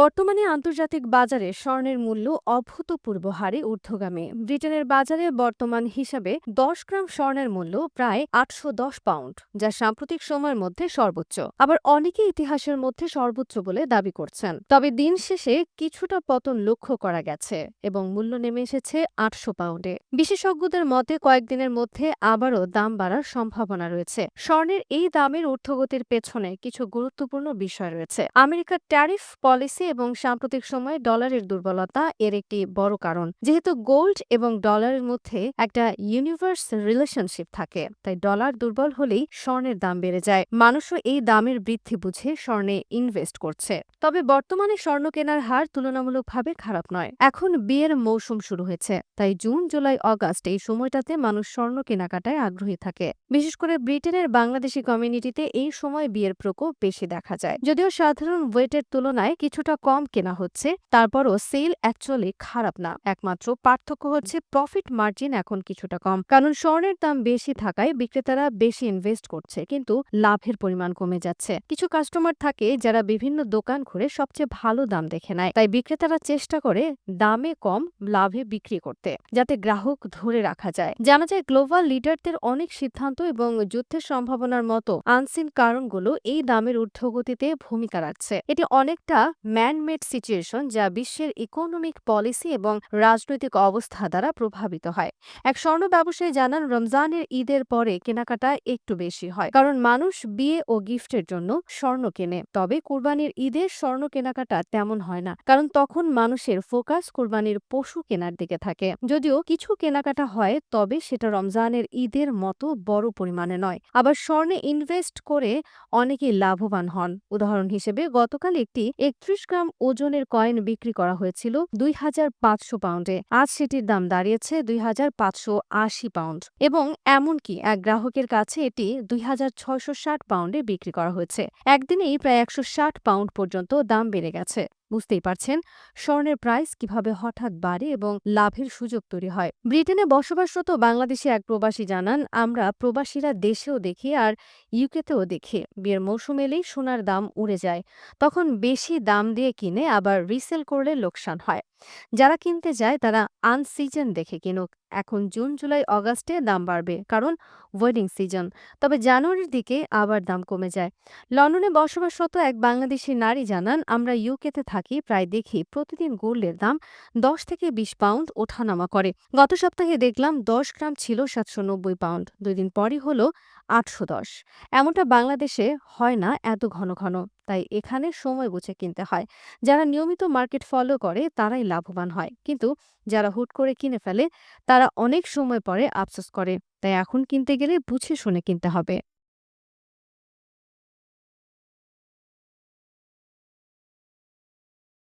বর্তমানে আন্তর্জাতিক বাজারে স্বর্ণের মূল্য অভূতপূর্ব হারে ঊর্ধ্বগামী। ব্রিটেনের বাজারে বর্তমান হিসাবে দশ গ্রাম স্বর্ণের মূল্য প্রায় আটশো দশ পাউন্ড, যা সাম্প্রতিক সময়ের মধ্যে সর্বোচ্চ। আবার অনেকে ইতিহাসের মধ্যে সর্বোচ্চ বলে দাবি করছেন। তবে দিন শেষে কিছুটা পতন লক্ষ্য করা গেছে এবং মূল্য নেমে এসেছে আটশো পাউন্ডে। বিশেষজ্ঞদের মতে কয়েকদিনের মধ্যে আবারও দাম বাড়ার সম্ভাবনা রয়েছে। স্বর্ণের এই দামের ঊর্ধ্বগতির পেছনে কিছু গুরুত্বপূর্ণ বিষয় রয়েছে। আমেরিকার ট্যারিফ পলিসি এবং সাম্প্রতিক সময়ে ডলারের দুর্বলতা এর একটি বড় কারণ। যেহেতু গোল্ড এবং ডলারের মধ্যে একটা ইউনিভার্স রিলেশনশিপ থাকে, তাই ডলার দুর্বল হলেই স্বর্ণের দাম বেড়ে যায়। মানুষও এই দামের বৃদ্ধি বুঝে স্বর্ণে ইনভেস্ট করছে। তবে বর্তমানে স্বর্ণ কেনার হার তুলনামূলকভাবে খারাপ নয়। এখন বিয়ের মৌসুম শুরু হয়েছে, তাই জুন, জুলাই, অগাস্ট এই সময়টাতে মানুষ স্বর্ণ কেনাকাটায় আগ্রহী থাকে। বিশেষ করে ব্রিটেনের বাংলাদেশি কমিউনিটিতে এই সময় বিয়ের প্রকোপ বেশি দেখা যায়। যদিও সাধারণ ওয়েটের তুলনায় কিছুটা কম কেনা হচ্ছে, তারপরও সেল অ্যাকচুয়ালি খারাপ না। একমাত্র পার্থক্য হচ্ছে প্রফিট মার্জিন এখন কিছুটা কম, কারণ স্বর্ণের দাম বেশি থাকায় বিক্রেতারা বেশি ইনভেস্ট করছে, কিন্তু লাভের পরিমাণ কমে যাচ্ছে। কিছু কাস্টমার থাকে যারা বিভিন্ন দোকান ঘুরে সবচেয়ে ভালো দাম দেখে নেয়, তাই বিক্রেতারা চেষ্টা করে দামে কম, লাভে বিক্রি করতে, যাতে গ্রাহক ধরে রাখা যায়। জানা যায় গ্লোবাল লিডারদের অনেক সিদ্ধান্ত এবং যুদ্ধের সম্ভাবনার মতো আনসিন কারণগুলো এই দামের ঊর্ধ্বগতিতে ভূমিকা রাখছে। এটি অনেকটা ম্যানমেড সিচুয়েশন যা বিশ্বের ইকোনমিক পলিসি এবং রাজনৈতিক অবস্থা দ্বারা প্রভাবিত হয়। এক স্বর্ণ ব্যবসায়ী জানান, রমজানের ঈদের পরে কেনাকাটা একটু বেশি হয়, কারণ মানুষ বিয়ে ও গিফটের জন্য স্বর্ণ কেনে। তবে কোরবানির ঈদের স্বর্ণ কেনাকাটা তেমন হয় না, কারণ তখন মানুষের ফোকাস কোরবানির পশু কেনার দিকে থাকে। যদিও কিছু কেনাকাটা হয়, তবে সেটা রমজানের ঈদের মতো বড় পরিমাণে নয়। আবার স্বর্ণে ইনভেস্ট করে অনেকেই লাভবান হন। উদাহরণ হিসেবে গতকাল একটি একত্রিশ গ্রাম ওজনের কয়েন বিক্রি করা হয়েছিল দুই হাজার পাঁচশো পাউন্ডে। আজ সেটির দাম দাঁড়িয়েছে দুই হাজার পাঁচশো আশি পাউন্ড। এবং এমনকি এক গ্রাহকের কাছে এটি দুই হাজার ছয়শো ষাট পাউন্ডে বিক্রি করা হয়েছে। একদিনেই প্রায় একশো ষাট পাউন্ড পর্যন্ত দাম বেড়ে গেছে। বুঝতেই পারছেন, স্বর্ণের প্রাইস কীভাবে হঠাৎ বাড়ে এবং লাভের সুযোগ তৈরি হয়। ব্রিটেনে বসবাসরত বাংলাদেশি এক প্রবাসী জানান, আমরা প্রবাসীরা দেশেও দেখি আর ইউকেতেও দেখি। বিয়ের মৌসুম এলেই সোনার দাম উড়ে যায়। তখন বেশি দাম দিয়ে কিনে আবার রিসেল করলে লোকসান হয়। যারা কিনতে যায়, তারা আনসিজন দেখে কিনুক। এখন জুন, জুলাই, অগাস্টে দাম বাড়বে, কারণ ওয়েডিং সিজন তবে জানুয়ারির দিকে আবার দাম কমে যায়। লন্ডনে বসবাসরত এক বাংলাদেশি নারী জানান, আমরা ইউকেতে থাকি, প্রায় দেখি প্রতিদিন গোল্ডের দাম দশ থেকে বিশ পাউন্ড ওঠানামা করে। গত সপ্তাহে দেখলাম দশ গ্রাম ছিল সাতশো নব্বই পাউন্ড দুই দিন পরই হলো আটশো দশ। এমনটা বাংলাদেশে হয় না এত ঘন ঘন, তাই এখানে সময় বুঝে কিনতে হয়। যারা নিয়মিত মার্কেট ফলো করে তারাই লাভবান হয়, কিন্তু যারা হুট করে কিনে ফেলে তারা অনেক সময় পরে আফসোস করে, তাই এখন কিনতে গেলে বুঝে শুনে কিনতে হবে।